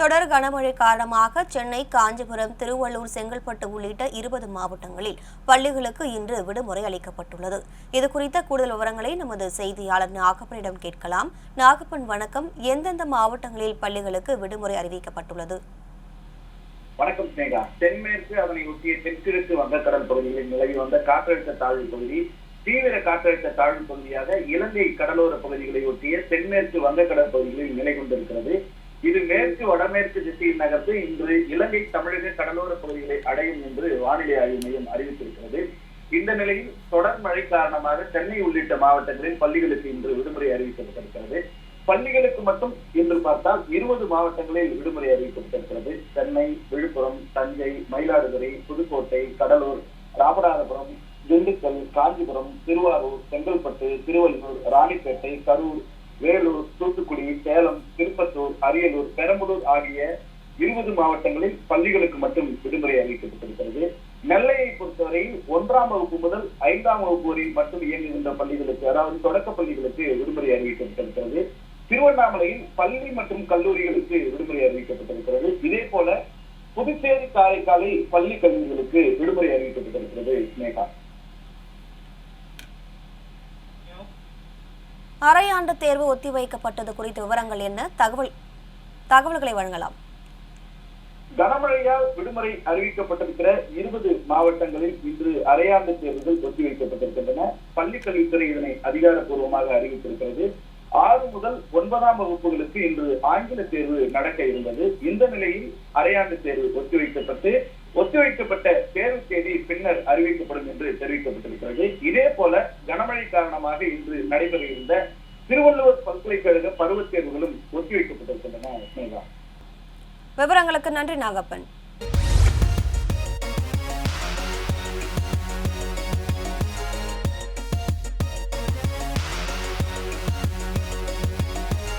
தொடர் கனமழை காரணமாக சென்னை காஞ்சிபுரம் திருவள்ளூர் செங்கல்பட்டு உள்ளிட்ட இருபது மாவட்டங்களில் பள்ளிகளுக்கு இன்று விடுமுறை அளிக்கப்பட்டுள்ளது. இது குறித்த கூடுதல் விவரங்களை நமது செய்தியாளர் நாகப்பனிடம் கேட்கலாம். நாகப்பன் வணக்கம். எந்தெந்த மாவட்டங்களில் பள்ளிகளுக்கு விடுமுறை அறிவிக்கப்பட்டுள்ளது? வணக்கம் ஸ்னேகா தென்மேற்கு அதனை ஒட்டிய தென்கிழக்கு வங்கக்கடல் பகுதிகளில் நிலவி வந்த காற்றழுத்த தாழ்வு பகுதி தீவிர காற்றழுத்த தாழ்வு பகுதியாக இலங்கை கடலோர பகுதிகளை ஒட்டிய தென்மேற்கு வங்கக்கடல் பகுதிகளில் நிலை கொண்டிருக்கிறது. மேற்கு வடமேற்கு திசையில் நகர்ந்து இன்று இலங்கை தமிழக கடலோர பகுதிகளை அடையும் என்று வானிலை ஆய்வு மையம் அறிவித்திருக்கிறது. இந்த நிலையில் தொடர் மழை காரணமாக சென்னை உள்ளிட்ட மாவட்டங்களில் பள்ளிகளுக்கு இன்று விடுமுறை அறிவிக்கப்பட்டிருக்கிறது. பள்ளிகளுக்கு மட்டும் என்று பார்த்தால் இருபது மாவட்டங்களில் விடுமுறை அறிவிக்கப்பட்டிருக்கிறது. சென்னை விழுப்புரம் தஞ்சை மயிலாடுதுறை புதுக்கோட்டை கடலூர் ராமநாதபுரம் திண்டுக்கல் காஞ்சிபுரம் திருவாரூர் செங்கல்பட்டு திருவள்ளூர் ராணிப்பேட்டை கரூர் வேலூர் தூத்துக்குடி சேலம் திரு அரியலூர் பெரம்பலூர் ஆகிய இருபது மாவட்டங்களில் பள்ளிகளுக்கு மட்டும் விடுமுறை அறிவிக்கப்பட்டிருக்கிறது. நெல்லையை பொறுத்தவரை ஒன்றாம் வகுப்பு முதல் ஐந்தாம் வகுப்பு வரை மட்டும் இயங்குகின்ற பள்ளிகளுக்கு அதாவது தொடக்க பள்ளிகளுக்கு விடுமுறை அறிவிக்கப்பட்டிருக்கிறது. திருவண்ணாமலையில் பள்ளி மற்றும் கல்லூரிகளுக்கு விடுமுறை அறிவிக்கப்பட்டிருக்கிறது. இதே போல புதுச்சேரி காரைக்காலில் பள்ளி கல்லூரிகளுக்கு விடுமுறை அறிவிக்கப்பட்டிருக்கிறது. ஸ்னேகா அரையாண்டு தேர்வு ஒத்திவைக்கப்பட்டது குறித்த விவரங்கள் என்ன? தகவல் தகவல்களை வழங்கலாம். கனமழையால் விடுமுறை அறிவிக்கப்பட்டிருக்கிற இருபது மாவட்டங்களில் இன்று அரையாண்டு தேர்வுகள் ஒத்திவைக்கப்பட்டிருக்கின்றன பள்ளிக் கல்வித்துறை இதனை அதிகாரப்பூர்வமாக அறிவித்திருக்கிறது. ஆறு முதல் ஒன்பதாம் வகுப்புகளுக்கு இன்று ஆங்கில தேர்வு நடக்க இருந்தது. இந்த நிலையில் அரையாண்டு தேர்வு ஒத்திவைக்கப்பட்டு ஒத்திவைக்கப்பட்ட தேர்வு தேதி பின்னர் அறிவிக்கப்படும் என்று தெரிவிக்கப்பட்டிருக்கிறது. இதே போல கனமழை காரணமாக இன்று நடைபெற இருந்த திருவள்ளுவர் பல்கலைக்கழக பருவத் தேர்வுகளும் ஒத்திவைக்கப்பட்டிருக்கின்றன விவரங்களுக்கு நன்றி நாகப்பன்.